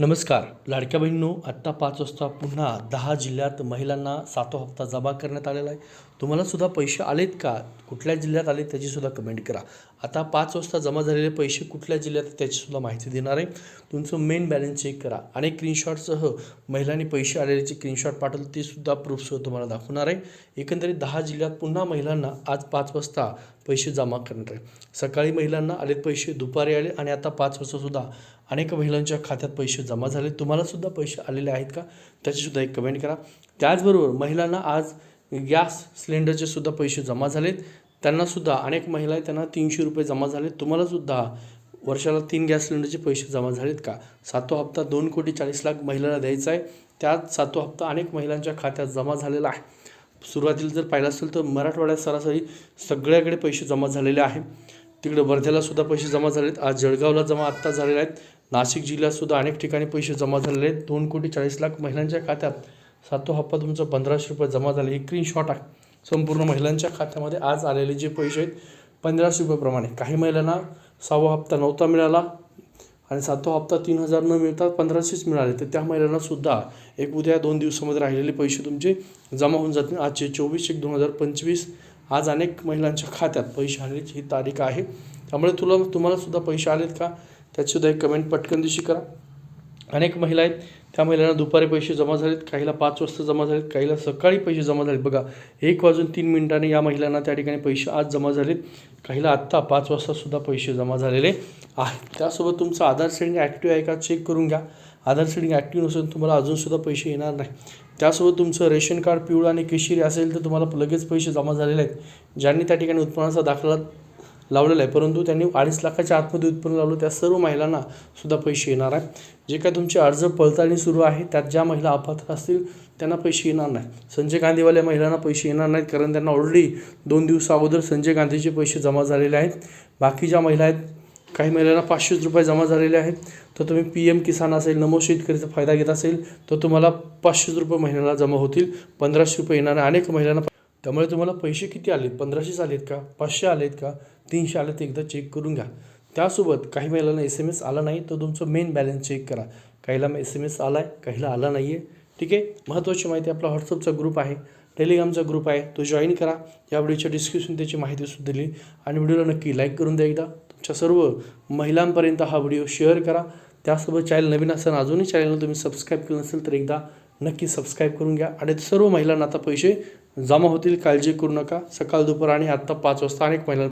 नमस्कार. लाडक्या बहिणीनो आत्ता पाच वाजता पुन्हा दहा जिल्ह्यात महिलांना सातवा हप्ता जमा करण्यात आलेला आहे. तुम्हाला सुद्धा पैसे आलेत का? कुठल्या जिल्ह्यात आले त्याचीसुद्धा कमेंट करा. आता पाच वाजता जमा झालेले पैसे कुठल्या जिल्ह्यात त्याचीसुद्धा माहिती देणार आहे. तुमचं मेन बॅलन्स चेक करा. आणि स्क्रीनशॉटसह महिलांनी पैसे आलेल्याचे स्क्रीनशॉट पाठवले ते सुद्धा प्रूफसह तुम्हाला दाखवणार आहे. एकंदरीत दहा जिल्ह्यात पुन्हा महिलांना आज पाच वाजता पैसे जमा करणार आहे. सकाळी महिलांना आलेत पैसे दुपारी आले आणि आता पाच वाजतासुद्धा अनेक महिलांच्या खात्यात पैसे जमा झाले तुम्हालासुद्धा पैसे आलेले आहेत का? त्याचीसुद्धा एक कमेंट करा. त्याचबरोबर महिलांना आज गॅस सिलेंडरचे सुद्धा पैसे जमा झालेत. त्यांनासुद्धा अनेक महिला आहेत त्यांना तीनशे रुपये जमा झालेत. तुम्हालासुद्धा वर्षाला तीन गॅस सिलेंडरचे पैसे जमा झालेत का? सातो हप्ता दोन कोटी चाळीस लाख महिलांना द्यायचा आहे. त्यात सातो हप्ता अनेक महिलांच्या खात्यात जमा झालेला आहे. सुरुवातीला जर पाहिलं असेल तर मराठवाड्यात सरासरी सगळ्याकडे पैसे जमा झालेले आहे. तिकडे वर्ध्याला सुद्धा पैसे जमा झालेत. आज जळगावला जमा आत्ता झालेले आहेत. नाशिक जिल्ह्यात सुद्धा अनेक ठिकाणी पैसे जमा झालेले आहेत. दोन कोटी चाळीस लाख महिलांच्या खात्यात सातो हप्ता तुमचं पंधराशे रुपये जमा झाले. एक स्क्रीनशॉट आहे. संपूर्ण महिलांच्या खात्यामध्ये आज आलेले जे पैसे आहेत पंधराशे रुपयेप्रमाणे काही महिलांना सहावा हप्ता नव्हता मिळाला आणि सातवा हप्ता तीन हजार न मिळता पंधराशेच मिळाले. तर त्या महिलांनासुद्धा एक उद्या दोन दिवसामध्ये राहिलेले पैसे तुमचे जमा होऊन जातील. आजचे चोवीस एक दोन हजार पंचवीस आज अनेक महिलांच्या खात्यात पैसे आलेची ही तारीख आहे. त्यामुळे तुला तुम्हाला सुद्धा पैसे आलेत का? त्याचीसुद्धा एक कमेंट पटकन दिवशी करा. अनेक महिला आहेत त्या महिलांना दुपारी पैसे जमा झालेत काहीला पाच वाजता जमा झालेत काहीला सकाळी पैसे जमा झालेत. बघा एक वाजून तीन मिनिटांनी या महिलांना त्या ठिकाणी पैसे आज जमा झालेत. काहीला आत्ता पाच वाजतासुद्धा पैसे जमा झालेले आहेत. त्यासोबत तुमचं आधार सेडिंग ॲक्टिव्ह आहे का? चेक करून घ्या. आधार सेडिंग ॲक्टिव्ह नसून तुम्हाला अजूनसुद्धा पैसे येणार नाही. त्यासोबत तुमचं रेशन कार्ड पिवळं आणि केशरी असेल तर तुम्हाला लगेच पैसे जमा झालेले आहेत ज्यांनी त्या ठिकाणी उत्पन्नाचा दाखला लावलेला आहे. परंतु त्यांनी अडीच लाखाच्या आतमध्ये उत्पन्न लावलं त्या सर्व महिलांना सुद्धा पैसे येणार आहे जे काय तुमचे अर्ज पडताळणी सुरू आहे त्यात ज्या महिला अपात्र असतील त्यांना पैसे येणार नाही संजय गांधीवाल्या महिलांना पैसे येणार नाहीत कारण त्यांना ऑलरेडी दोन दिवसा अगोदर संजय गांधीचे पैसे जमा झालेले आहेत. बाकी ज्या महिला आहेत काही महिलांना पाचशेच रुपये जमा झालेले आहेत. तर तुम्ही पी एम किसान असेल नमो शेतकरीचा फायदा घेत असेल तर तुम्हाला पाचशेच रुपये महिन्याला जमा होतील पंधराशे रुपये येणार अनेक महिलांना त्यामुळे तुम्हाला पैसे किती आलेत? पंधराशेच आलेत का? पाचशे आलेत का? तीनशे आलेत एकदा चेक करून घ्या. त्यासोबत काही महिलांना एस एम एस आला नाही तर तुमचं मेन बॅलन्स चेक करा. काहीला एस एम एस आला आहे काहीला आला नाही आहे ठीक आहे? महत्त्वाची माहिती आपला व्हॉट्सअपचा ग्रुप आहे. टेलिग्रामचा ग्रुप आहे. तो जॉईन करा. या व्हिडिओच्या डिस्क्रिप्शन त्याची माहिती सुद्धा दिली. आणि व्हिडिओला नक्की लाईक करून द्या एकदा. च्या सर्व महिलांपर्यंत हा व्हिडिओ शेअर करा. त्यासोबत चॅनल नवीन असताना अजूनही चॅनलला तुम्ही सबस्क्राईब केलं नसेल तर एकदा नक्की सबस्क्राईब करून घ्या. आणि सर्व महिलांना आता पैसे जमा होतील काळजी करू नका. सकाळ दुपार आणि आत्ता पाच वाजता अनेक महिला